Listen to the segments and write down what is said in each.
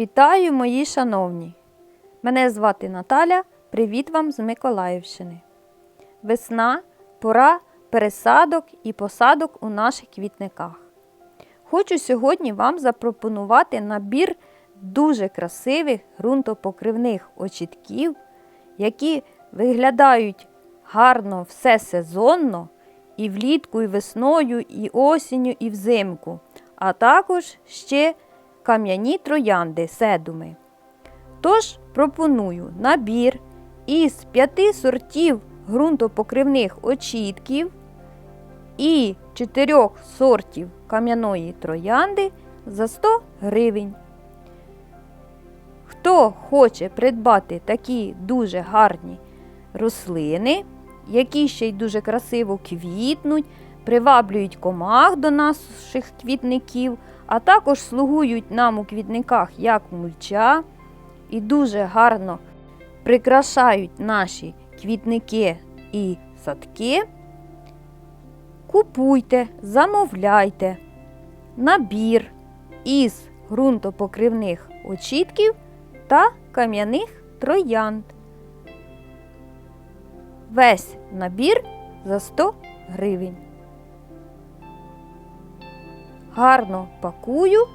Вітаю, мої шановні! Мене звати Наталя. Привіт вам з Миколаївщини. Весна пора пересадок і посадок у наших квітниках. Хочу сьогодні вам запропонувати набір дуже красивих ґрунтопокривних очітків, які виглядають гарно все сезонно і влітку, і весною, і осінню, і взимку, а також ще кам'яні троянди седуми. Тож пропоную набір із п'яти сортів ґрунтопокривних очітків і чотирьох сортів кам'яної троянди за 100 гривень. Хто хоче придбати такі дуже гарні рослини, які ще й дуже красиво квітнуть, приваблюють комах до наших квітників, а також слугують нам у квітниках як мульча і дуже гарно прикрашають наші квітники і садки. Купуйте, замовляйте набір із ґрунтопокривних очітків та кам'яних троянд. Весь набір за 100 гривень. Гарно пакую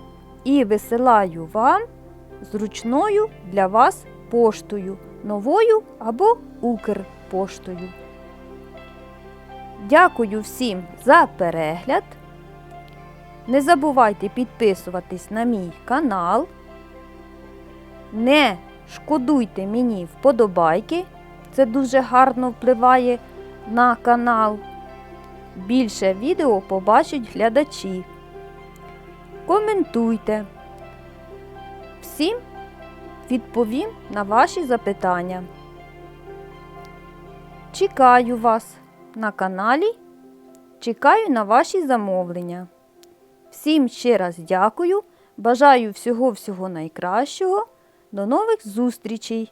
і висилаю вам зручною для вас поштою, новою або Укрпоштою. Дякую всім за перегляд. Не забувайте підписуватись на мій канал. Не шкодуйте мені вподобайки. Це дуже гарно впливає на канал. Більше відео побачать глядачі. Коментуйте. Всім відповім на ваші запитання. Чекаю вас на каналі. Чекаю на ваші замовлення. Всім ще раз дякую. Бажаю всього-всього найкращого. До нових зустрічей!